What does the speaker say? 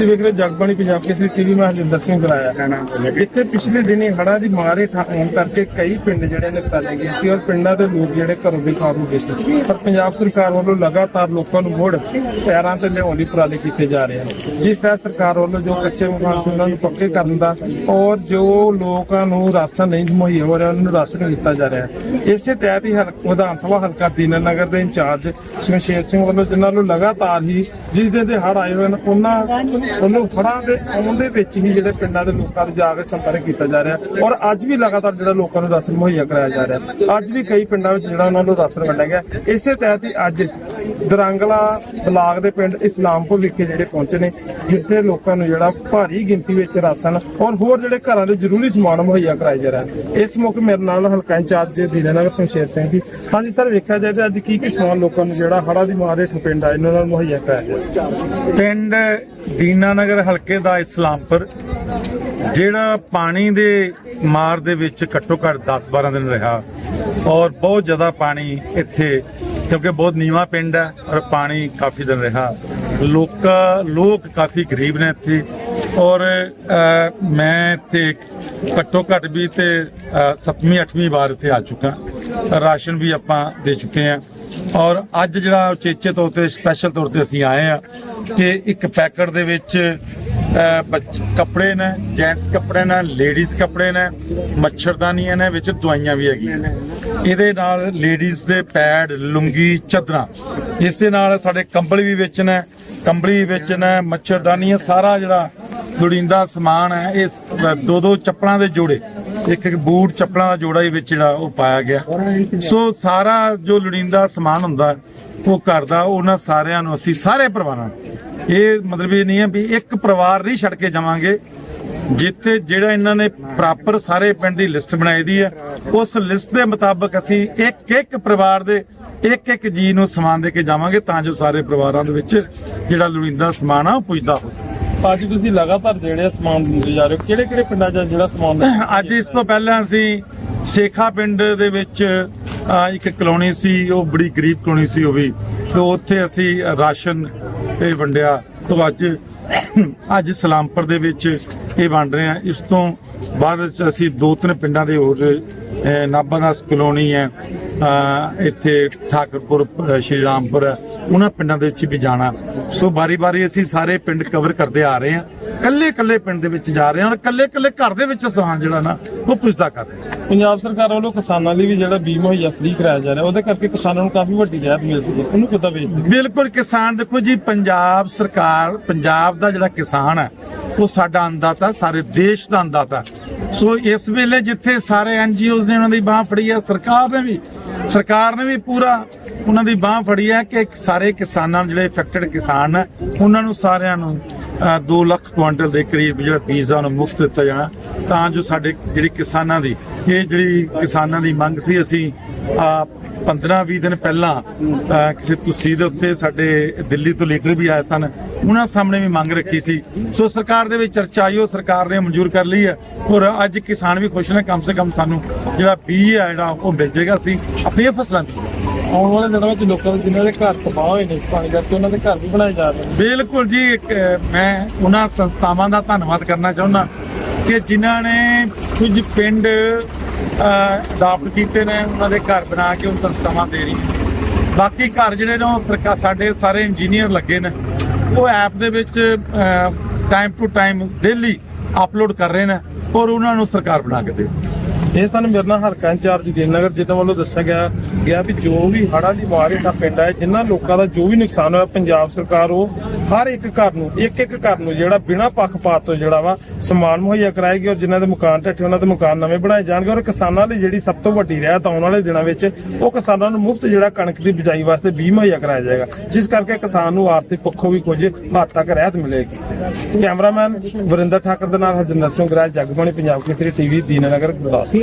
ਤੁਸੀਂ ਵੇਖ ਰਹੇ ਜਗਬਾਣੀ ਪੰਜਾਬ ਕੇਸਰੀ ਟੀਵੀ ਮੈਂ ਹਰਜਿੰਦਰ ਸਿੰਘ ਕਰਾਇਆ ਇੱਥੇ ਪਿਛਲੇ ਦਿਨੀ ਹੜ੍ਹਾਂ ਦੀ ਮਾਰ ਹੇਠ ਕਰਕੇ ਕਈ ਪਿੰਡ ਜਿਹੜੇ ਨੁਕਸਾਨੇ ਗਏ ਸੀ ਔਰ ਪਿੰਡਾਂ ਦੇ ਲੋਕ ਜਿਹੜੇ ਘਰੋਂ ਬੇਘਰ ਹੋ ਗਏ ਸੀ। ਪਰ ਪੰਜਾਬ ਸਰਕਾਰ ਵੱਲੋਂ ਲਗਾਤਾਰ ਲੋਕਾਂ ਨੂੰ ਮੁੜ ਪੈਰਾਂ ਤੇ ਲਿਆਉਣ ਦੀ ਕੀਤੇ ਜਾ ਰਹੇ ਹਨ। ਜਿਸ ਤਰ੍ਹਾਂ ਸਰਕਾਰ ਵੱਲੋਂ ਜੋ ਕੱਚੇ ਮਕਾਨ ਸੀ, ਉਹਨਾਂ ਨੂੰ ਪੱਕੇ ਕਰਨ ਦਾ ਔਰ ਜੋ ਲੋਕਾਂ ਨੂੰ ਰਾਸ਼ਨ ਨਹੀਂ ਮੁਹੱਈਆ ਹੋ ਰਿਹਾ, ਉਹਨਾਂ ਨੂੰ ਰਾਸ਼ਨ ਦਿੱਤਾ ਜਾ ਰਿਹਾ। ਹੈ ਇਸੇ ਤਹਿਤ ਹੀ ਵਿਧਾਨ ਸਭਾ ਹਲਕਾ ਦੀਨਾਨਗਰ ਦੇ ਇੰਚਾਰਜ ਸ਼ਮਸ਼ੇਰ ਸਿੰਘ ਵੱਲੋਂ ਜਿਨ੍ਹਾਂ ਨੂੰ ਲਗਾਤਾਰ ਹੀ ਜਿਸ ਦਿਨ ਦੇ ਹੜ੍ਹ ਆਏ ਹੋਏ ਨੇ ਉਹਨਾਂ ਵੱਲੋਂ ਦੇ ਆਉਣ ਦੇ ਵਿੱਚ ਹੀ ਜਿਹੜੇ ਪਿੰਡਾਂ ਦੇ ਲੋਕਾਂ ਦੇ ਜਾ ਕੇ ਸੰਪਰਕ ਕੀਤਾ ਜਾ ਰਿਹਾ ਔਰ ਅੱਜ ਵੀ ਲਗਾਤਾਰ ਜਿਹੜਾ ਲੋਕਾਂ ਨੂੰ ਰਾਸ਼ਨ ਮੁਹੱਈਆ ਕਰਾਇਆ ਜਾ ਰਿਹਾ ਅੱਜ ਵੀ ਕਈ ਪਿੰਡਾਂ ਵਿੱਚ ਜਿਹੜਾ ਉਹਨਾਂ ਨੂੰ ਰਾਸ਼ਨ ਵੰਡਿਆ ਗਿਆ ਇਸੇ ਤਹਿਤ ਹੀ ਅੱਜ ਦਰੰਗਲਾ ਬਲਾਕ ਦੇ ਪਿੰਡ ਇਸਲਾਮਪੁਰ ਵਿਖੇ ਜਿਹੜੇ ਪਹੁੰਚੇ ਨੇ, ਜਿੱਥੇ ਲੋਕਾਂ ਨੂੰ ਜਿਹੜਾ ਭਾਰੀ ਗਿਣਤੀ ਵਿੱਚ ਰਾਸ਼ਨ ਔਰ ਹੋਰ ਜਿਹੜੇ ਘਰਾਂ ਦੇ ਜ਼ਰੂਰੀ ਸਮਾਨ ਮੁਹੱਈਆ ਕਰਾਏ ਜਾ ਰਿਹਾ ਇਸ ਮੌਕੇ ਮੇਰੇ ਨਾਲ ਹਲਕਾ ਇੰਚਾਰਜ ਦੀਨਾਨਗਰ ਸ਼ਮਸ਼ੇਰ ਸਿੰਘ ਜੀ। ਹਾਂਜੀ ਸਰ, ਵੇਖਿਆ ਜਾਏ ਤੇ ਅੱਜ ਕੀ ਕੀ ਸਮਾਨ ਲੋਕਾਂ ਨੂੰ ਜਿਹੜਾ ਹੜ੍ਹਾਂ ਦੀ ਮਾਰ ਦੇ ਪਿੰਡ ਆਏ ਉਹਨਾਂ ਨੂੰ ਮੁਹੱਈਆ ਕਰਾਇਆ ਜਾ ਰਿਹਾ ਪਿੰਡ ਦੀਨਾਨਗਰ ਹਲਕੇ ਦਾ ਇਸਲਾਮਪੁਰ, ਜਿਹੜਾ ਪਾਣੀ ਦੇ ਮਾਰ ਦੇ ਵਿੱਚ ਘੱਟੋ ਘੱਟ 10-12 ਦਿਨ ਰਿਹਾ ਔਰ ਬਹੁਤ ਜ਼ਿਆਦਾ ਪਾਣੀ ਇੱਥੇ, ਕਿਉਂਕਿ ਬਹੁਤ ਨੀਵਾ ਪਿੰਡ ਹੈ ਔਰ ਪਾਣੀ ਕਾਫੀ ਦਿਨ ਰਿਹਾ। ਲੋਕ ਲੋਕ ਕਾਫੀ ਗਰੀਬ ਨੇ ਇੱਥੇ ਔਰ ਮੈਂ ਇੱਥੇ ਘੱਟੋ ਘੱਟ ਵੀ ਤੇ 7ਵੀਂ 8ਵੀਂ ਵਾਰ ਇੱਥੇ ਆ ਚੁੱਕਾ। ਰਾਸ਼ਨ ਵੀ ਆਪਾਂ ਦੇ ਚੁੱਕੇ ਹਾਂ ਔਰ ਅੱਜ ਜਿਹੜਾ ਉਚੇਚੇ ਤੌਰ ਤੇ ਸਪੈਸ਼ਲ ਤੌਰ ਤੇ ਅਸੀਂ ਆਏ ਆ ਕਿ ਇੱਕ ਪੈਕਟ ਦੇ ਵਿੱਚ ਕੱਪੜੇ ਨੇ, ਜੈਂਟਸ ਕੱਪੜੇ ਨੇ, ਲੇਡੀਜ਼ ਕੱਪੜੇ ਨੇ, ਮੱਛਰਦਾਨੀਆਂ ਨੇ, ਵਿੱਚ ਦਵਾਈਆਂ ਵੀ ਹੈਗੀਆਂ ਨੇ। ਇਹਦੇ ਨਾਲ ਲੇਡੀਜ਼ ਦੇ ਪੈਡ, ਲੁੰਗੀ, ਚਾਦਰਾਂ, ਇਸ ਦੇ ਨਾਲ ਸਾਡੇ ਕੰਬਲ ਵੀ ਵਿੱਚ ਨੇ, ਕੰਬਲੀ ਵਿੱਚ ਨੇ, ਮੱਛਰਦਾਨੀਆਂ, ਸਾਰਾ ਜਿਹੜਾ ਲੋੜੀਂਦਾ ਸਮਾਨ ਹੈ, ਇਸ ਦੋ ਦੋ ਚੱਪਲਾਂ ਦੇ ਜੋੜੇ, ਇੱਕ ਇੱਕ ਬੂਟ ਚੱਪਲਾਂ ਦਾ ਜੋੜਾ ਹੀ ਵਿੱਚ ਜਿਹੜਾ ਉਹ ਪਾਇਆ ਗਿਆ। ਸੋ ਸਾਰਾ ਜੋ ਲੋੜੀਂਦਾ ਸਮਾਨ ਹੁੰਦਾ ਉਹ ਘਰ ਦਾ ਉਹਨਾਂ ਸਾਰਿਆਂ ਨੂੰ ਅਸੀਂ ਸਾਰੇ ਪਰਿਵਾਰਾਂ ਇਹ ਮਤਲਬ ਇਹ ਨਹੀਂ ਹੈ ਵੀ ਇੱਕ ਪਰਿਵਾਰ ਨਹੀਂ ਛੱਡ ਕੇ ਜਾਵਾਂਗੇ। ਜਿੱਥੇ ਜਿਹੜਾ ਇਹਨਾਂ ਨੇ ਪ੍ਰੋਪਰ ਸਾਰੇ ਪਿੰਡ ਦੀ ਲਿਸਟ ਬਣਾਈ ਦੀ ਹੈ ਉਸ ਲਿਸਟ ਦੇ ਮੁਤਾਬਕ ਅਸੀਂ ਇੱਕ ਇੱਕ ਪਰਿਵਾਰ ਦੇ ਇੱਕ ਇੱਕ ਜੀ ਨੂੰ ਸਮਾਨ ਦੇ ਕੇ ਜਾਵਾਂਗੇ ਤਾਂ ਜੋ ਸਾਰੇ ਪਰਿਵਾਰਾਂ ਦੇ ਵਿੱਚ ਜਿਹੜਾ ਲੋੜੀਂਦਾ ਸਮਾਨ ਆ ਉਹ ਪੁੱਜਦਾ ਹੋ ਸਕੇ। ਅੱਜ ਤੁਸੀਂ ਲਗਾਤਾਰ ਜਿਹੜੇ ਸਮਾਨ ਦਿੰਦੇ ਜਾ ਰਹੇ ਹੋ ਕਿਹੜੇ ਕਿਹੜੇ ਪਿੰਡਾਂ 'ਚ ਜਿਹੜਾ ਸਮਾਨ ਅੱਜ ਇਸ ਤੋਂ ਪਹਿਲਾਂ ਅਸੀਂ ਸੇਖਾ ਪਿੰਡ ਦੇ ਵਿੱਚ ਅ, ਇੱਕ ਕਲੋਨੀ ਸੀ ਉਹ ਬੜੀ ਗਰੀਬ ਕਲੋਨੀ ਸੀ ਉਹ ਵੀ। ਤੇ ਉੱਥੇ ਅਸੀਂ ਰਾਸ਼ਨ ਇਹ ਵੰਡਿਆ। ਤੋਂ ਅੱਜ ਅੱਜ ਸਲਾਮਪੁਰ ਦੇ ਵਿੱਚ ਇਹ ਵੰਡ ਰਹੇ ਹਾਂ। ਇਸ ਤੋਂ ਬਾਅਦ ਅਸੀਂ ਦੋ ਤਿੰਨ ਪਿੰਡਾਂ ਦੇ ਹੋਰ ਅ, ਨਾਭਾ ਦਾਸ ਕਲੋਨੀ ਹੈ ਇੱਥੇ ਠਾਕਰਪੁਰ ਸ਼੍ਰੀ ਰਾਮਪੁਰ ਉਹਨਾਂ ਪਿੰਡਾਂ ਦੇ ਵਿੱਚ ਵੀ ਜਾਣਾ। ਸੋ ਬਾਰੀ-ਬਾਰੀ ਅਸੀਂ ਸਾਰੇ ਪਿੰਡ ਕਵਰ ਕਰਦੇ ਆ ਰਹੇ ਹਾਂ। ਕੱਲੇ-ਕੱਲੇ ਪਿੰਡ ਦੇ ਵਿੱਚ ਜਾ ਰਹੇ ਹਾਂ ਔਰ ਕੱਲੇ-ਕੱਲੇ ਘਰ ਦੇ ਵਿੱਚ ਸਮਾਨ ਜਿਹੜਾ ਨਾ ਉਹ ਪੁੱਛਦਾ ਕਰ ਰਹੇ ਪੰਜਾਬ ਸਰਕਾਰ ਵੱਲੋਂ ਕਿਸਾਨਾਂ ਲਈ ਵੀ ਜਿਹੜਾ ਬੀਮਾ ਮੁਹੱਈਆ ਫ੍ਰੀ ਕਰਾਇਆ ਜਾ ਰਿਹਾ ਉਹਦੇ ਕਰਕੇ ਕਿਸਾਨਾਂ ਨੂੰ ਕਾਫੀ ਵੱਡੀ ਰਾਹਤ ਮਿਲ ਸਕਦੀ ਹੈ ਉਹਨੂੰ ਕਿੱਦਾਂ ਵੇਚਦੇ ਬਿਲਕੁਲ ਕਿਸਾਨ ਦੇਖੋ ਜੀ ਪੰਜਾਬ ਸਰਕਾਰ ਪੰਜਾਬ ਦਾ ਜਿਹੜਾ ਕਿਸਾਨ ਹੈ ਉਹ ਸਾਡਾ ਅੰਦਾਤਾ ਸਾਰੇ ਦੇਸ਼ ਦਾ ਅੰਦਾਤਾ ਸੋ ਇਸ ਵੇਲੇ ਜਿੱਥੇ ਸਾਰੇ ਐਨਜੀਓਜ਼ ਨੇ ਉਹਨਾਂ ਦੀ ਬਾਹ ਫੜੀ ਹੈ ਸਰਕਾਰ ਨੇ ਵੀ ਸਰਕਾਰ ਨੇ ਵੀ ਪੂਰਾ ਉਹਨਾਂ ਦੀ ਬਾਹ ਫੜੀ ਹੈ ਕਿ ਸਾਰੇ ਕਿਸਾਨਾਂ ਨੂੰ ਜਿਹੜੇ ਇਫੈਕਟਡ ਕਿਸਾਨ ਹੈ ਉਹਨਾਂ ਨੂੰ ਸਾਰਿਆਂ ਨੂੰ 2 ਲੱਖ ਕੁਇੰਟਲ ਦੇ ਕਰੀਬ ਜਿਹੜਾ ਬੀਜ ਆ ਉਹਨੂੰ ਮੁਫਤ ਦਿੱਤਾ ਜਾਣਾ। ਤਾਂ ਜੋ ਸਾਡੇ ਜਿਹੜੀ ਕਿਸਾਨਾਂ ਦੀ ਇਹ ਜਿਹੜੀ ਕਿਸਾਨਾਂ ਦੀ ਮੰਗ ਸੀ ਅਸੀਂ ਅਹ, 15-20 ਦਿਨ ਪਹਿਲਾਂ ਕਿਸੇ ਤੁਸੀਂ ਦੇ ਉੱਤੇ ਸਾਡੇ ਦਿੱਲੀ ਤੋਂ ਲੀਡਰ ਵੀ ਆਏ ਸਨ ਉਹਨਾਂ ਸਾਹਮਣੇ ਵੀ ਮੰਗ ਰੱਖੀ ਸੀ। ਸੋ ਸਰਕਾਰ ਦੇ ਵਿੱਚ ਚਰਚਾ ਆਈ ਉਹ ਸਰਕਾਰ ਨੇ ਮਨਜ਼ੂਰ ਕਰ ਲਈ ਹੈ। ਔਰ ਅੱਜ ਕਿਸਾਨ ਵੀ ਖੁਸ਼ ਨੇ ਕਮ ਸੇ ਕਮ ਸਾਨੂੰ ਜਿਹੜਾ ਬੀਜ ਹੈ ਜਿਹੜਾ ਉਹ ਮਿਲ ਜਾਏਗਾ ਸੀ ਆਪਣੀਆਂ ਫਸਲਾਂ ਦੀ। ਆਉਣ ਵਾਲੇ ਦਿਨਾਂ ਵਿੱਚ ਲੋਕਾਂ ਦੇ ਜਿਨ੍ਹਾਂ ਦੇ ਘਰ ਤਬਾਹ ਹੋਏ ਨੇ ਇਸ ਪਾਣੀ ਕਰਕੇ ਉਹਨਾਂ ਦੇ ਘਰ ਵੀ ਬਣਾਏ ਜਾ ਰਹੇ ਨੇ। ਬਿਲਕੁਲ ਜੀ ਇੱਕ, ਅਹ, ਮੈਂ ਉਹਨਾਂ ਸੰਸਥਾਵਾਂ ਦਾ ਧੰਨਵਾਦ ਕਰਨਾ ਚਾਹੁੰਦਾ ਕਿ ਜਿਨ੍ਹਾਂ ਨੇ ਕੁਝ ਪਿੰਡ ਅਡਾਪਟ ਕੀਤੇ ਨੇ, ਉਹਨਾਂ ਦੇ ਘਰ ਬਣਾ ਕੇ ਉਹ ਸੰਸਥਾਵਾਂ ਦੇ ਰਹੀਆਂ ਬਾਕੀ ਘਰ ਜਿਹੜੇ ਨੇ, ਉਹ ਸਰਕਾ ਸਾਡੇ ਸਾਰੇ ਇੰਜੀਨੀਅਰ ਲੱਗੇ ਨੇ। ਉਹ ਐਪ ਦੇ ਵਿੱਚ time to time daily upload ਕਰ ਰਹੇ ਨੇ ਔਰ ਉਹਨਾਂ ਨੂੰ ਸਰਕਾਰ ਬਣਾ ਕੇ ਦੇ ਇਹ ਸਨ ਮੇਰੇ ਨਾਲ ਹਲਕਾ ਇੰਚਾਰਜ ਦੀਨਨਗਰ ਜਿਨ੍ਹਾਂ ਵੱਲੋਂ ਦੱਸਿਆ ਗਿਆ ਗਿਆ ਵੀ ਜੋ ਵੀ ਹੜ੍ਹਾਂ ਦੀ ਮਾਰ ਹੇਠਾਂ ਪਿੰਡ ਹੈ ਜਿਨ੍ਹਾਂ ਲੋਕਾਂ ਦਾ ਜੋ ਵੀ ਨੁਕਸਾਨ ਹੋਇਆ, ਪੰਜਾਬ ਸਰਕਾਰ ਉਹ ਹਰ ਇੱਕ ਘਰ ਨੂੰ, ਇੱਕ ਇੱਕ ਘਰ ਨੂੰ ਜਿਹੜਾ ਬਿਨਾਂ ਪੱਖਪਾਤ ਤੋਂ ਜਿਹੜਾ ਵਾ ਸਮਾਨ ਮੁਹੱਈਆ ਕਰਾਏਗੀ ਔਰ ਜਿਨ੍ਹਾਂ ਦੇ ਮਕਾਨ ਢੱਠੇ, ਉਹਨਾਂ ਦੇ ਮਕਾਨ ਨਵੇਂ ਬਣਾਏ ਜਾਣਗੇ, ਔਰ ਕਿਸਾਨਾਂ ਲਈ ਜਿਹੜੀ ਸਭ ਤੋਂ ਵੱਡੀ ਰਹਿਤ ਆਉਣ ਵਾਲੇ ਦਿਨਾਂ ਵਿੱਚ ਉਹ ਕਿਸਾਨਾਂ ਨੂੰ ਮੁਫਤ ਜਿਹੜਾ ਕਣਕ ਦੀ ਬਿਜਾਈ ਵਾਸਤੇ ਬੀਜ ਮੁਹੱਈਆ ਕਰਾਇਆ ਜਾਏਗਾ, ਜਿਸ ਕਰਕੇ ਕਿਸਾਨ ਨੂੰ ਆਰਥਿਕ ਪੱਖੋਂ ਵੀ ਕੁਝ ਹੱਦ ਤੱਕ ਰਹਿਤ ਮਿਲੇਗੀ। ਕੈਮਰਾਮੈਨ ਵਰਿੰਦਰ ਠਾਕਰ ਦੇ ਨਾਲ ਹਰਜਿੰਦਰ ਸਿੰਘ ਗਰਾਜ, ਜਗਬਾਣੀ ਪੰਜਾਬ ਕੇਸਰੀ ਟੀਵੀ, ਦੀਨਨਗਰ, ਗੁਰਦਾਸਪੁਰ।